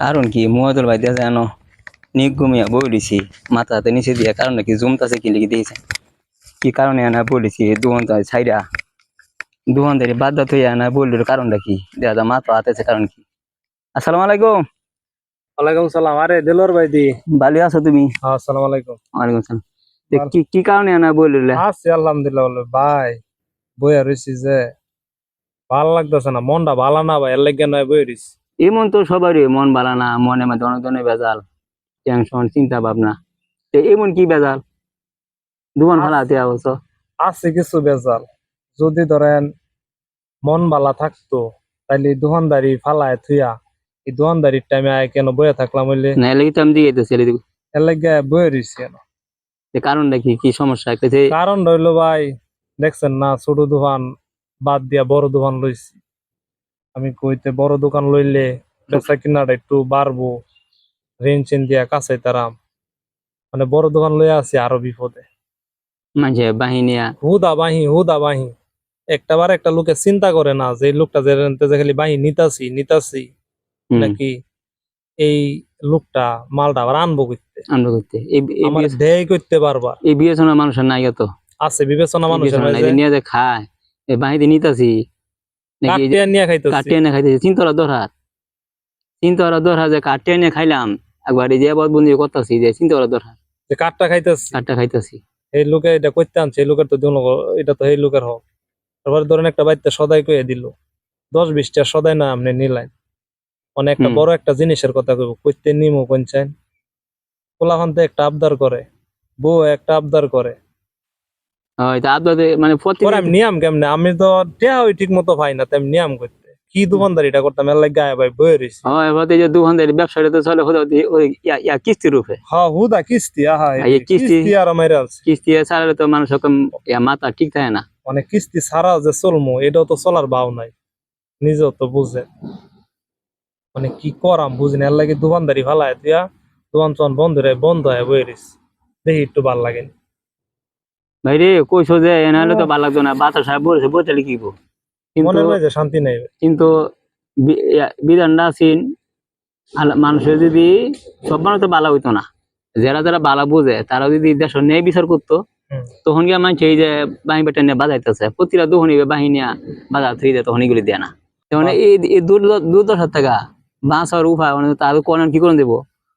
কারণ কি মুয়াদুল ভাই দেখা জানো নিক ঘুমিয়া বই দিছি মাথা হাতে নিচে দিয়া কারণ কি জমতাছে কি লিখে দিয়েছে। কি কারণে আনা বলেছি দুহন ছাইরা। দুহন ধরে বাদ হইয়া আনা বললির কারণটা কি? দেখা যায় মাথা হাতেছে কারণ কি? আসসালামু আলাইকুম। ওয়ালাইকুম সালাম। আরে দিলর ভাই দি ভালো আছো তুমি? আসসালামু আলাইকুম। ওয়ালাইকুম সালাম। কি কি কারণে আনা বললিলে আছি আলহামদুলিল্লাহ বলে ভাই বইয়া রইছি যে ভালো লাগতেছে না মনটা ভালো না ভাই এর লাগে নয় বই রইছি। এমন তো সবারই মন ভালো না মনে মধ্যে অনেক ধরনের বেজাল টেনশন চিন্তা ভাবনা। তো এমন কি বেজাল দুমান ভালো হাতে অবশ্য আছে কিছু বেজাল যদি ধরেন মন ভালো থাকতো তাইলে এই দোকানদারি ফালায় থুইয়া এই দোকানদারির টাইমে আয় কেন বয়ে থাকলাম হইলে? না এলে তো আমি দিয়ে দিতেছি। এর লাগে। বইয়া রইছি কেন? তো কারণটা কি? কি সমস্যা? কারণ রইল ভাই দেখছেন না ছোট দোকান বাদ দিয়া বড় দোকান লইছি। আমি কইতে বড় দোকান লইলে বেচা কিনাটা একটু বাড়বো রেঞ্জ চেন দিয়া কাছে তারাম মানে বড় দোকান লইয়া আছি আরও বিপদে। মাঝে বাহিনিয়া হুদা বাহি হুদা বাহি। একটা বার একটা লোকে চিন্তা করে না যে লোকটা যে খালি বাহি নিতাছি নিতাছি। নাকি এই লোকটা মালটা আবার আনব করতে আমরা করতে আমার দেয় করতে পারবা এই বিবেচনা মানুষের নাই তো আছে বিবেচনা মানুষের নাই নিয়ে যে খায় বাহিতে নিতাছি। কাটিয়া নিয়ে খাইতেছি। দরহার দরহার যে কাটিয়ে এনে খাইলাম একবার এই যে আবার বন্ধু করতেছি যে চিন্তা দরহার যে কাঠটা খাইতেছি। কাঠটা খাইতেছি। এই লোকে এটা করতে আনছে এই লোকের তো দিল এটা তো এই লোকের হোক। তারপরে ধরেন একটা বাড়িতে সদাই কয়ে দিল দশ বিশটা সদাই না আপনি নিলেন মানে একটা বড় একটা জিনিসের কথা কইব কইতে নিমো পোলাখানতে একটা আবদার করে বউ একটা আবদার করে। আপনাদের মানে আমি নিয়াম কেমনে? আমি তো টেহা ঠিক মতো পাই না তাই আমি নিয়াম করতে। কি দোকানদারিটা করতাম? এর লাগে গায়ে ভাই বয়ে রয়েছি হয় এবার যে দোকানদারি ব্যবসাটা তো চলে হলো ইয়া- কিস্তি রূপে। হ্যাঁ হুদা কিস্তি আহা আর এই কিস্তি- কিস্তি আর মাইরে কিস্তি ছাড়ালে তো মানুষ মাথা ঠিক থাকে না। মানে কিস্তি ছাড়া যে চলমু এটাও তো চলার ভাও নাই। নিজেও তো বুঝে। মানে কি করাম বুঝি না এর লাগে দোকানদারি দিয়া দোকান চন বন্ধ রে বন্ধ হয় রিস দেখি একটু ভালো লাগে ভাই রে কইছো যে এনাহলে তো ভালো লাগতো না। বাতাস সাহেব বলেছে বলতে লিখিব কিন্তু শান্তি নাই। কিন্তু বিধানটা আছেন মানুষের যদি সব মানুষ তো বালা হইতো না। যারা যারা বালা বুঝে তারা যদি দেশ ন্যায় বিচার করতো তখন গিয়ে মানুষ এই যে বাহিনী বেটা নিয়ে বাজাইতেছে প্রতিটা দোহনি বাহিনী বাজার থুই দেয় তখন এগুলি দেয় না। মানে এই এই দুর্দ- দুর্দশার থেকে বাঁচার উপায় মানে তার কোন কি করে দেবো?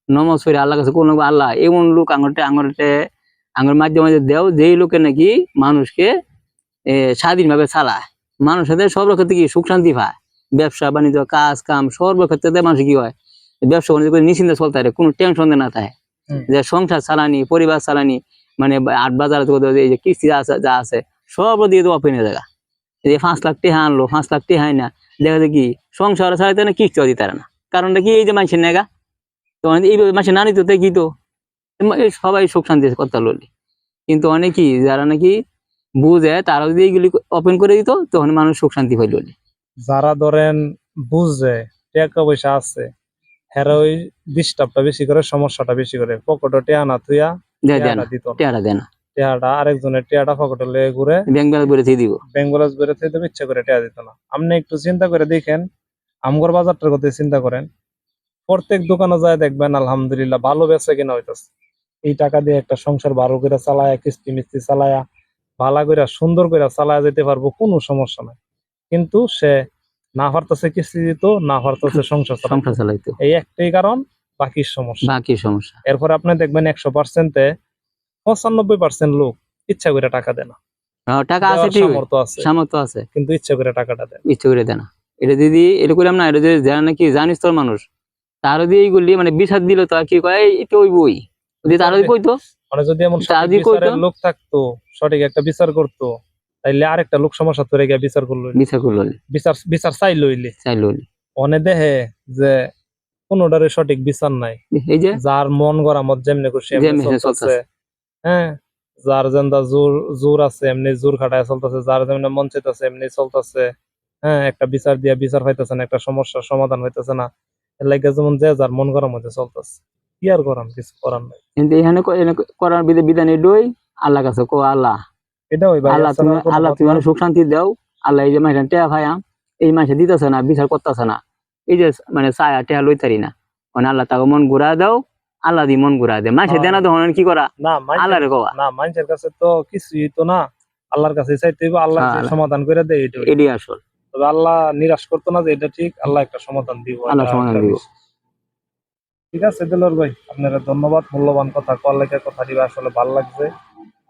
নমস্কার আল্লাহ কাছে কোন আল্লাহ এমন লোক আঙুরটে আঙুরটে আঙুর মাধ্যমে দেও যেই লোকে নাকি মানুষকে স্বাধীনভাবে চালায় মানুষের সাথে সব ক্ষেত্রে কি সুখ শান্তি পায়? ব্যবসা বাণিজ্য কাজ কাম সর্বক্ষেত্রে মানুষ কি হয়? ব্যবসা বাণিজ্য করে নিশ্চিন্তে চলতে পারে কোনো টেনশন না থাকে। যে সংসার চালানি পরিবার চালানি মানে আট বাজার এই যে কিস্তি যা আছে যা আছে সব দিয়ে দেওয়া পেনে জায়গা যে পাঁচ লাখ টেহা আনলো পাঁচ লাখ টেহা না দেখা যায় কি সংসার চালাইতে না কিস্তিও দিতে না। কারণটা কি এই যে মানুষের নেগা তো এইভাবে মানুষের না নিতে কি তো? সবাই সুখ শান্তি কথা ললি কিন্তু অনেকেই যারা নাকি বুঝে তারা যদি এইগুলি ওপেন করে দিত তখন মানুষ সুখ শান্তি পাইল যারা ধরেন বুঝে টাকা পয়সা আছে হেরা ওই ডিস্টার্বটা বেশি করে সমস্যাটা বেশি করে পকেটে টেয়া না থুইয়া দেয় দেয় না দিত না। টেয়াটা দেয় না। টেয়াটা আরেকজনের টেয়াটা পকেটে লয়ে ঘুরে ব্যাংক বলে দিব। বেঙ্গলাস বেড়ে থেকে দেবে ইচ্ছা করে টেয়া দিত না। আপনি একটু চিন্তা করে দেখেন আমগর বাজারটার কথা চিন্তা করেন। প্রত্যেক দোকানে যায় দেখবেন আলহামদুলিল্লাহ ভালো বেচে কিনা হইতাছে। এই টাকা দিয়ে একটা সংসার ভালো করে চালায়া কিস্তি মিস্তি চালায়া ভালো করে সুন্দর করে চালায়া যেতে পারব কোনো সমস্যা নাই। কিন্তু সে না পারতেছে কিস্তি দিত না পারতেছে সংসার চালাইতে। সংসার চালাইতো। এই একটাই কারণ বাকি সমস্যা। বাকি সমস্যা। এরপর আপনি দেখবেন একশো পার্সেন্টে পঁচানব্বই পার্সেন্ট লোক ইচ্ছা করে টাকা দেয় না। টাকা আছে সামর্থ্য আছে। সামর্থ্য আছে। কিন্তু ইচ্ছা করে টাকাটা দেয়। ইচ্ছে করে দেয় না। এটা যদি এটা করলাম না এটা যদি যারা নাকি জানিস তোর মানুষ? তার যদি এইগুলি মানে বিষাদ দিল তো আর কি কয় "এই, এটা ওই বই যদি তার কইতো? মানে যদি এমন লোক থাকতো সঠিক একটা বিচার করতো তাইলে আরেকটা লোক সমস্যা ধরে গিয়ে বিচার করল। বিচার করল। বিচার বিচার চাই লইলে চাইলো অনে দেহে যে কোনোটারে সঠিক বিচার নাই। এই যে? যার মন গড়া মত যেমনি খুশি চলতেছে। চলতেছে। হ্যাঁ? যার যেমন জোর জোর আছে এমনি জোর খাটায় চলতেছে। যার যেমন মন চাইতেছে এমনি চলতেছে। হ্যাঁ? একটা বিচার দিয়া বিচার হইতেছে না একটা সমস্যার সমাধান হইতেছে না। এর লাগে যেমন যে যার মন গড়ার মধ্যে চলতেছে। কি আর করাম? কিছু করার নাই। কিন্তু এখানে করার বিধি বিধান এডই আল্লাহ কাছে কো আল্লাহ। এটা ওই আল্লাহ তুমি আল্লাহ তুমি সুখ শান্তি দাও। আল্লাহ এই যে মাইখান টেয়া ভাইয়া এই মাসে দিতেছে না বিচার করতেছে না। এই যে মানে ছায়া টেয়া লইতারি না। মানে আল্লাহ তাকে মন ঘুরা দাও আল্লাহ দি মন ঘুরা দে। মাসে হ্যাঁ। দেনা তখন কি করা? না আল্লাহ মানুষের রে কওয়া। না মানুষের কাছে তো কিছুই তো না। আল্লাহর কাছে চাইতে হইব আল্লাহ হ্যাঁ। সমাধান করে দেয় এটা এডি আসল। তবে আল্লাহ নিরাশ করতো না যে এটা ঠিক আল্লাহ একটা সমাধান দিব। আল্লাহ সমাধান দিব। ঠিক আছে দিলর ভাই আপনারা ধন্যবাদ মূল্যবান কথা কল লেখা কথা দিবে আসলে ভালো লাগছে।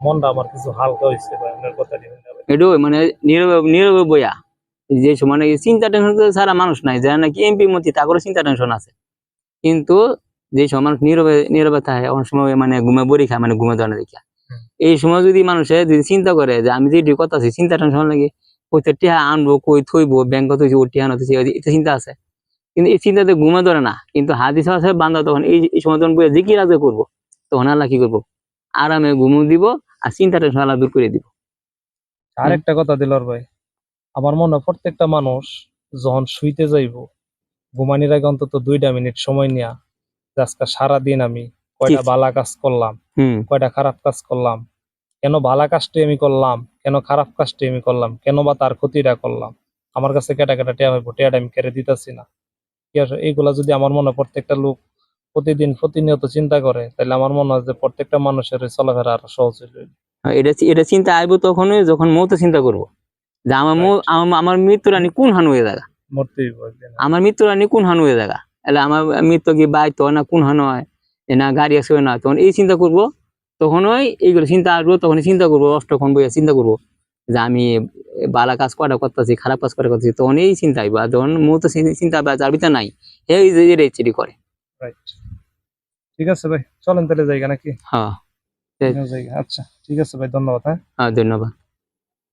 মনটা আমার কিছু হালকা হয়েছে ভাই আপনার কথা দিবেন এডো মানে নীরবে নীরবে বইয়া। যে নাকি চিন্তা টেনশন সারা মানুষ নাই যারা নাকি এমপি মন্ত্রী তাদেরও চিন্তা টেনশন আছে। কিন্তু যে সময় মানুষ নীরবে নীরবে থাকে অনেক সময় মানে ঘুমে বড়ি খায় মানে ঘুমে ধরে দেখা এই সময় যদি মানুষে যদি চিন্তা করে যে আমি যে কথা আছে চিন্তা টেনশন লাগে কইতে টিহা আনব কই থইবো ব্যাংক থইছি ও টিহা নথইছি এটা চিন্তা আছে। কিন্তু এই চিন্তাতে ঘুমে ধরে না। কিন্তু হাদিস আছে বান্ধব তখন এই সময় তখন বইয়া জিকির আজে করব। তখন আল্লাহ কি করব? আরামে ঘুমু দিব আর চিন্তা টেনশন আল্লাহ দূর করে দিব। আরেকটা কথা দিলর ভাই আমার মনে প্রত্যেকটা মানুষ যখন শুইতে যাইব ঘুমানির আগে অন্তত দুইটা মিনিট সময় নিয়া যে আজকে সারাদিন আমি কয়টা। বালা কাজ করলাম কয়টা খারাপ কাজ করলাম কেন ভালা কাজটি আমি করলাম কেন খারাপ কাজটি আমি করলাম কেন বা তার ক্ষতিটা করলাম আমার কাছে কেটা কেটা টেয়া হইব টেয়াটা আমি কেড়ে দিতেছি না। এইগুলা যদি আমার মনে প্রত্যেকটা লোক প্রতিদিন প্রতিনিয়ত চিন্তা করে তাহলে আমার মনে হয় যে প্রত্যেকটা মানুষের চলাফেরা আরও সহজ হইল। হ্যাঁ, এটা এটা চিন্তা আইব তখনই যখন মৌতে চিন্তা করব। যে আমার আমার মৃত্যুর আনি কোন হান হয়ে জায়গা আমার মৃত্যুর আনি কোন হান হয়ে জায়গা এলে আমার মৃত্যু কি বাইতো না কোন হান হয়? না গাড়ি আছে না তখন এই চিন্তা করব তখনই এইগুলো চিন্তা আসব তখন চিন্তা করব অষ্টক্ষণ বইয়া চিন্তা করব। যে আমি বালা কাজ কটা করতেছি খারাপ কাজ কটা করতেছি তখন এই চিন্তায় বা যখন মূলত চিন্তা বা যার ভিতরে নাই এই যে রেট চিঠি করে। ঠিক আছে ভাই চলেন তাহলে জায়গা নাকি? হ্যাঁ। আচ্ছা ঠিক আছে ভাই ধন্যবাদ হ্যাঁ। হ্যাঁ ধন্যবাদ।